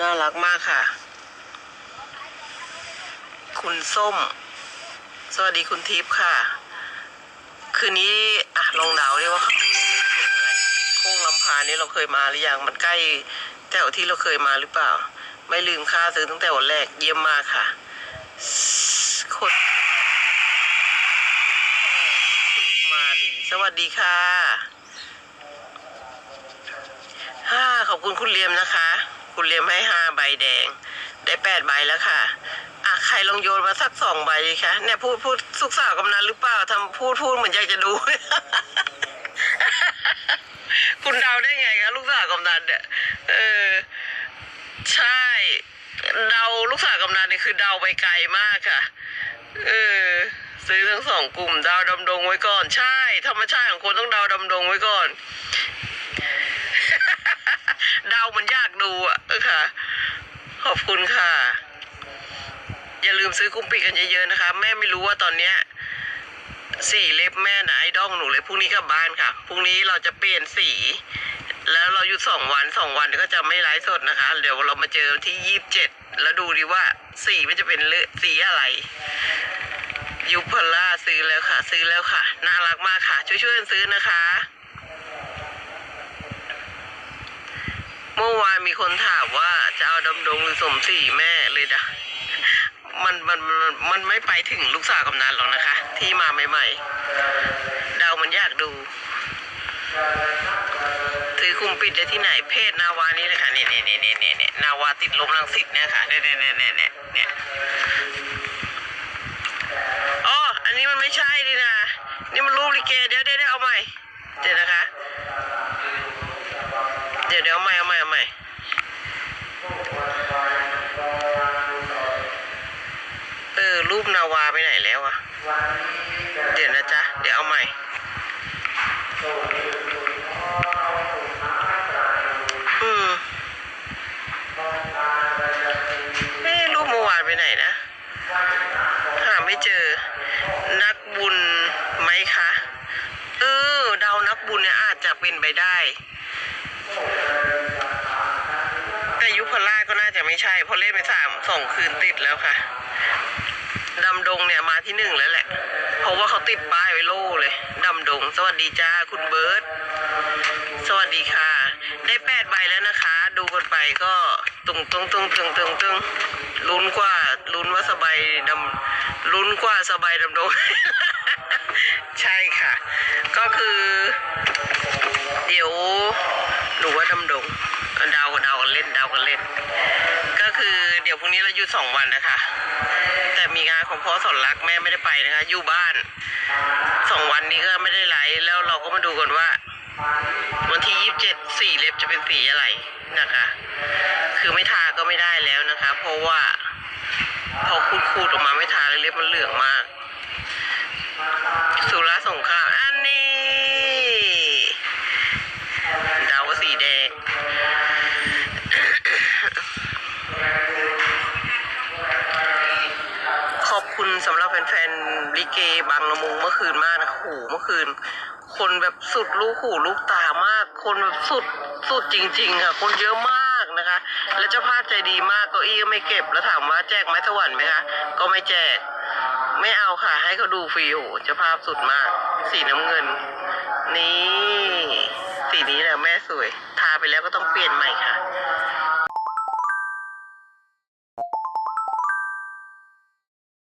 น่ารักมากค่ะ คุณส้ม สวัสดีคุณทิพย์ค่ะ คืนนี้อะลองดาวดิว่าเขาโค้งลำพานี้เราเคยมาหรือยังมันใกล้แถวที่เราเคยมาหรือเปล่า ไม่ลืมค่าซื้อตั้งแต่วันแรกเยี่ยมมากค่ะคตรสุมาลีสวัสดีค่ะห้าขอบคุณคุณเลียมนะคะ คุณเลี้ยมให้ห้าใบแดง ได้แปดใบแล้วค่ะอะใครลองโยนมาสักสองใบดีคะเนี่ยพูดพูดสุกสาวกำนันหรือเปล่าทำพูดพูดเหมือนอยากจะดู คุณเดาได้ไงคะลูกสาวกำนันเนี่ยเออใช่เดาลูกสาวกำนันนี่คือเดาไปไกลมากค่ะ เออซื้อทั้งสองกลุ่มเดาดำดงไว้ก่อน ใช่ ธรรมชาติของคนต้องเดาดำดงไว้ก่อน ดามันยากดูอะค่ะ ขอบคุณค่ะ อย่าลืมซื้อกุ้งปีกกันเยอะๆนะคะ แม่ไม่รู้ว่าตอนเนี้ยสีเล็บแม่นะไอดองหนูเลยพรุ่งนี้กลับบ้านค่ะพรุ่งนี้เราจะเปลี่ยนสี แล้วเราหยุดสองวันสองวันก็จะไม่ไลฟ์สดนะคะ เดี๋ยวเรามาเจอที่ยี่สิบเจ็ดแล้วดูดีว่าสีมันจะเป็นเลือสีอะไรยุพล่าซื้อแล้วค่ะ ซื้อแล้วค่ะ น่ารักมากค่ะ ช่วยๆกันซื้อนะคะ เมื่อวานมีคนถามว่าจะเอาดำดงหรือสมศรีแม่เลยนะมันมันมันมันไม่ไปถึงลูกสาวกำนันหรอกนะคะ ที่มาใหม่ๆเดามันยากดูซื้อคุมปิดได้ที่ไหนเพจนาวานี่เลยค่ะเนี่ยเนี่ยเนี่ยเนี่ยเนี่ยนาวาติดลมรังสิตเนี่ยค่ะเนี่ยเนี่ยเนี่ยเนี่ยเนี่ยเนี่ยอ๋ออันนี้มันไม่ใช่ดินะนี่มันรูปลิเกเดี๋ยวเดี๋ยวเดี๋ยวเอาใหม่เดี๋ยวนะคะ เดี๋ยวเดี๋ยวเอาใหม่เอาใหม่เอาใหม่ เออ รูป นาวาไปไหนแล้วอะเดี๋ยวนะจ๊ะ เดี๋ยวเอาใหม่ อืมเอ๊รูปเมื่อวานไปไหนนะ หาไม่เจอ นักบุญไหมคะ เออ เดานักบุญเนี่ยอาจจะเป็นไปได้แต่ยุพราชก็น่าจะไม่ใช่ เพราะเล่นไปสามสองคืนติดแล้วค่ะ ดำดงเนี่ยมาที่หนึ่งแล้วแหละ เพราะว่าเขาติดป้ายไว้โล่เลย ดำดง สวัสดีจ้าคุณเบิร์ตสวัสดีค่ะ ได้แปดใบแล้วนะคะ ดูกันไปก็ตุงตุงตุงตุงตุงตุงลุ้นกว่าลุ้นว่าสบายดำลุ้นกว่าสบายดำดง ใช่ค่ะ ก็คือ เดี๋ยวหนูว่าดำดงเดากันเดากันเล่นเดากันเล่น ก็คือเดี๋ยวพรุ่งนี้เราหยุดสองวันนะคะ ของพ่อสอนรักแม่ไม่ได้ไปนะคะ อยู่บ้านสองวันนี้ก็ไม่ได้ไลฟ์แล้วเราก็มาดูกันว่า วันที่ยี่สิบเจ็ดสีเล็บจะเป็นสีอะไรนะคะ คือไม่ทาก็ไม่ได้แล้วนะคะ เพราะว่า พอคูดๆออกมาไม่ทาเล็บมันเหลืองมาก คุณสำหรับแฟนๆลิเกบางละมุงเมื่อคืนมากนะโหเมื่อคืน คนแบบสุดลูกหูลูกตามาก คนแบบสุดสุดจริง ๆ ค่ะ คนเยอะมากนะคะ และเจ้าภาพใจดีมากเก้าอี้ก็ไม่เก็บแล้วถามว่าแจกไม้สวรรค์ไหมคะก็ไม่แจก ไม่เอาค่ะ ให้เขาดูฟรีโหเจ้าภาพสุดมาก สีน้ำเงิน นี่ สีนี้แหละแม่สวย ทาไปแล้วก็ต้องเปลี่ยนใหม่ค่ะ